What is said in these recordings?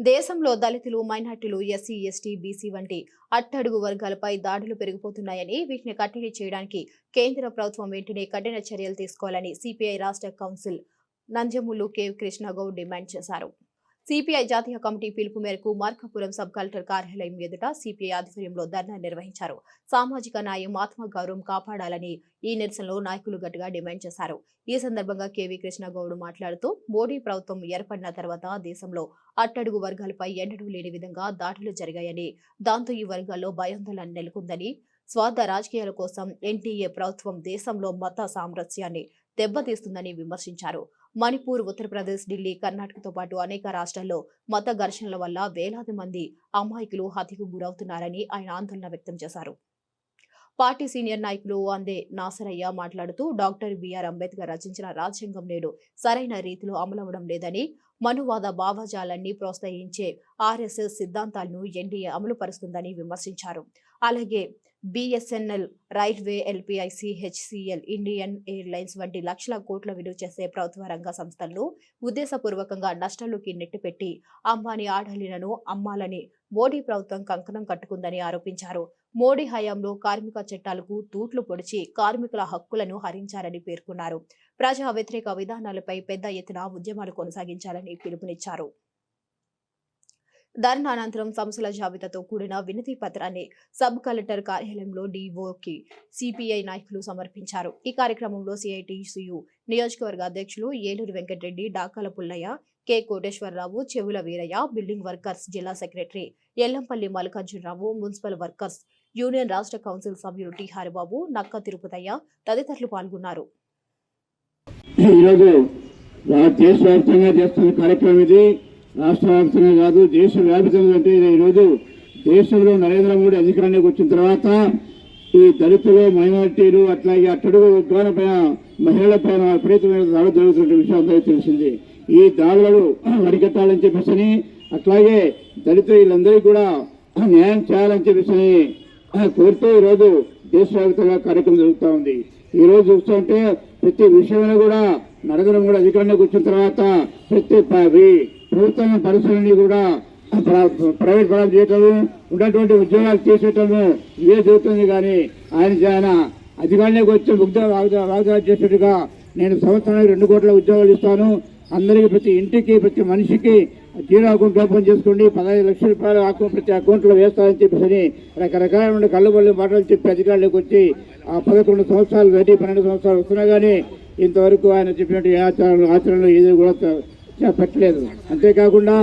దేశంలో దళితులు మైనార్టీలు ఎస్సీ ఎస్టీ బీసీ వంటి అట్టడుగు వర్గాలపై దాడులు పెరిగిపోతున్నాయని వీటిని కట్టడి చేయడానికి కేంద్ర ప్రభుత్వం వెంటనే కఠిన చర్యలు తీసుకోవాలని సిపిఐ రాష్ట్ర కౌన్సిల్ నంజములు కె. కృష్ణగౌడ్ డిమాండ్ చేశారు. సిపిఐ జాతీయ కమిటీ పిలుపు మేరకు మార్కాపురం సబ్ కలెక్టర్ కార్యాలయం ఎదుట సిపిఐ ఆధ్వర్యంలో ధర్నా నిర్వహించారు. సామాజిక న్యాయం ఆత్మగౌరవం కాపాడాలని ఈ నిరసనలో నాయకులు గట్టిగా డిమాండ్ చేశారు. ఈ సందర్భంగా కేవీ కృష్ణగౌడ్ మాట్లాడుతూ మోడీ ప్రభుత్వం ఏర్పడిన తర్వాత దేశంలో అట్టడుగు వర్గాలపై ఎన్నడూ లేని విధంగా దాడులు జరిగాయని దాంతో ఈ వర్గాల్లో భయాందోళన నెలకొందని స్వార్థ రాజకీయాల కోసం ఎన్టీఏ ప్రభుత్వం దేశంలో మత సామరస్యాన్ని దెబ్బతీస్తుందని విమర్శించారు. మణిపూర్ ఉత్తరప్రదేశ్ ఢిల్లీ కర్ణాటకతో పాటు అనేక రాష్ట్రాల్లో మత ఘర్షణల వల్ల వేలాది మంది అమాయకులు హత్యకు గురవుతున్నారని ఆయన ఆందోళన వ్యక్తం చేశారు. పార్టీ సీనియర్ నాయకులు అందే నాసరయ్య మాట్లాడుతూ డాక్టర్ బిఆర్ అంబేద్కర్ రచించిన రాజ్యాంగం నేడు సరైన రీతిలో అమలవడం లేదని మనువాద భావజాలాన్ని ప్రోత్సహించే ఆర్ఎస్ఎస్ సిద్ధాంతాలను ఎన్డీఏ అమలుపరుస్తుందని విమర్శించారు. అలాగే BSNL railway LPIC HCL Indian airlines వంటి లక్షల కోట్ల విలువ చేసే ప్రభుత్వ రంగ సంస్థలను ఉద్దేశపూర్వకంగా నష్టాల్లోకి నెట్టిపెట్టి అంబానీ ఆడలినను అమ్మాలని మోడీ ప్రభుత్వం కంకణం కట్టుకుందని ఆరోపించారు. మోడీ హయాంలో కార్మిక చట్టాలకు తూట్లు పొడిచి కార్మికుల హక్కులను హరించారని పేర్కొన్నారు. ప్రజా వ్యతిరేక విధానాలపై పెద్ద ఎత్తున ఉద్యమాలు కొనసాగించాలని పిలుపునిచ్చారు. ధర్నా అనంతరం జాబితాతో కూడిన వినతి పత్రాన్ని సబ్ కలెక్టర్ కార్యాలయంలో డిఓకి సిపిఐ నాయకులు సమర్పించారు. ఈ కార్యక్రమంలో సిఐటిసియు నియోజకవర్గ అధ్యక్షులు Eluru Venkatareddy Dakala Pullaiah K Koteswararao Chevula Veeraiah building workers జిల్లా secretary Ellampalli Mallikarjunarao municipal workers union రాష్ట్ర కౌన్సిల్ సభ్యులు టి హరిబాబు నక్క తిరుపతయ్య తదితరులు పాల్గొన్నారు. ఈరోజు దేశవ్యాప్తంగా చేస్తున్న కార్యక్రమం ఇది. రాష్ట్ర వ్యాప్తంగా కాదు దేశ వ్యాప్తంగా అంటే ఈరోజు దేశంలో నరేంద్ర మోడీ అధికారానికి వచ్చిన తర్వాత ఈ దళితులు మైనారిటీలు అట్లాగే అట్టడుగు ఉగ్రాల పైన మహిళల పైన విపరీతమైన దాడులు జరుగుతున్న విషయం అందరికీ తెలిసింది. ఈ దాడులను అరికట్టాలని చెప్పేసి అట్లాగే దళిత వీళ్ళందరికీ కూడా న్యాయం చేయాలని చెప్పేసి కోరుతూ ఈరోజు దేశవ్యాప్తంగా కార్యక్రమం జరుగుతూ ఉంది. ఈ రోజు చూస్తుంటే ప్రతి విషయంలో కూడా నరేంద్ర మోడీ అధికారంలోకి వచ్చిన తర్వాత ప్రతి ప్రభుత్వం పరిశ్రమని కూడా ప్రైవేట్ పరం చేయటం ఉన్నటువంటి ఉద్యోగాలు చేసేటము ఇదే జరుగుతుంది కానీ ఆయన ఆయన అధికారులకు వచ్చి ముగ్ధ వాగ్దానం చేసేట్టుగా నేను సంవత్సరానికి రెండు కోట్ల ఉద్యోగాలు ఇస్తాను. అందరికీ ప్రతి ఇంటికి ప్రతి మనిషికి జీరో అకౌంట్ ఓపెన్ చేసుకోండి పదహైదు లక్షల రూపాయలు అకౌంట్ ప్రతి అకౌంట్లో వేస్తారని చెప్పేసి రకరకాల కళ్ళబొల్లి మాటలు చెప్పి అధికారులకు వచ్చి ఆ పదకొండు సంవత్సరాలు దాటి పన్నెండు సంవత్సరాలు వస్తున్నా కానీ ఇంతవరకు ఆయన చెప్పినట్టు ఏ ఆచరణలో ఏది కూడా పెట్టలేదు. అంతేకాకుండా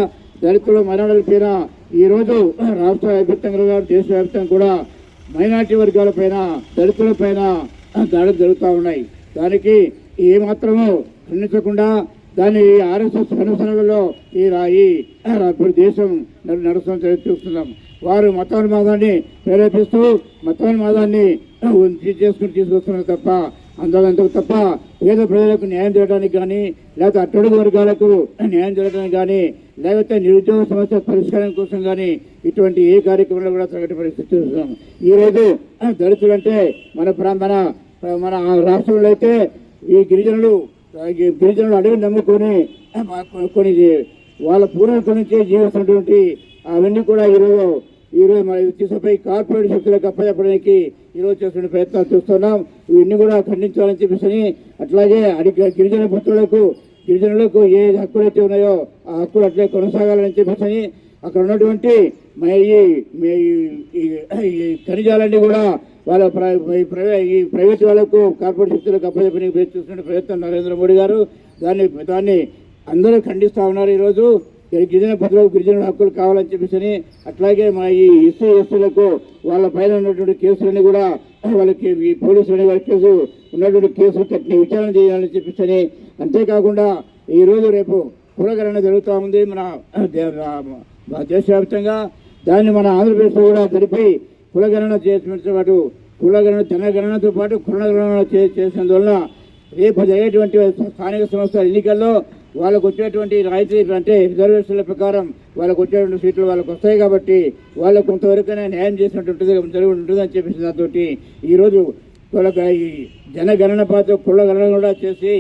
దళితుల మైనార్టీల పేర ఈరోజు రాష్ట్ర వ్యాప్తంగా దేశవ్యాప్తంగా కూడా మైనార్టీ వర్గాల పైన దళితుల పైన దాడులు జరుగుతూ ఉన్నాయి. దానికి ఏమాత్రము ఖండించకుండా దాని ఆర్ఎస్ఎస్ అనుసరణలో ఈ రాయి ఇప్పుడు దేశం నడుస్తున్న చూస్తున్నాం. వారు మతోన్మాదాన్ని ప్రేరేపిస్తూ మతోన్మాదాన్ని చేసుకుని తీసుకొస్తున్నారు తప్ప అందులో తప్ప పేద ప్రజలకు న్యాయం చేయడానికి కానీ లేకపోతే అట్టడుగు వర్గాలకు న్యాయం చేయడానికి కానీ లేకపోతే నిరుద్యోగ సమస్య పరిష్కారం కోసం కానీ ఇటువంటి ఏ కార్యక్రమంలో కూడా తగ్గటి పరిస్థితి చూస్తున్నాం. ఈరోజు దళితులు అంటే మన ప్రా- మన మన రాష్ట్రంలో అయితే ఈ గిరిజనులు గిరిజనులు అడవిని నమ్ముకొని కొన్ని వాళ్ళ పూర్వీకుల నుంచే జీవిస్తున్నటువంటి అవన్నీ కూడా ఈరోజు ఈరోజు మన తీసుకుపోయి కార్పొరేట్ శక్తులకు అప్పచెప్పడానికి ఈరోజు చేస్తున్న ప్రయత్నాలు చూస్తున్నాం. ఇవన్నీ కూడా ఖండించాలని చెప్పేసి అట్లాగే అడి గిరిజన పుత్రులకు గిరిజనులకు ఏ హక్కులు అయితే ఉన్నాయో ఆ హక్కులు అట్లే కొనసాగాలని చెప్పేసి అక్కడ ఉన్నటువంటి మ- ఈ మీ- ఖనిజాలన్నీ కూడా వాళ్ళ ఈ ఈ ప్రైవేట్ వాళ్ళకు కార్పొరేట్ శక్తులకు అప్పచెప్పడానికి ప్రయత్నిస్తున్న ప్రయత్నం నరేంద్ర మోడీ గారు. దాన్ని దాన్ని అందరూ ఖండిస్తా ఉన్నారు ఈరోజు. గిరిజన పదవులకు గిరిజన హక్కులు కావాలని చెప్పేసి అట్లాగే మా ఈ ఎస్సీ ఎస్టీలకు వాళ్ళ పైన ఉన్నటువంటి కేసులన్నీ కూడా వాళ్ళకి ఈ పోలీసులు వాళ్ళ కేసు ఉన్నటువంటి కేసులు కట్టిన విచారణ చేయాలని చెప్పేసి అంతేకాకుండా ఈ రోజు రేపు కులగరణ జరుగుతూ ఉంది. మన దే- మన దేశవ్యాప్తంగా దాన్ని మన ఆంధ్రప్రదేశ్లో కూడా జరిపి కులగణన చేసినతో పాటు కులగణన జనగణనతో పాటు కులగణన చే- చేసినందువల్ల రేపు జరిగేటువంటి స్థానిక సంస్థల ఎన్నికల్లో వాళ్ళకు వచ్చినటువంటి రాయితీ అంటే రిజర్వేషన్ల ప్రకారం వాళ్ళకు వచ్చేటువంటి సీట్లు వాళ్ళకు వస్తాయి కాబట్టి వాళ్ళకు కొంతవరకైనా న్యాయం చేసినట్టు ఉంటుంది జరిగి ఉంటుందని చెప్పేసి దాంతో ఈరోజు వాళ్ళకి ఈ జనగణన పాత్ర కుల గణన కూడా చేసి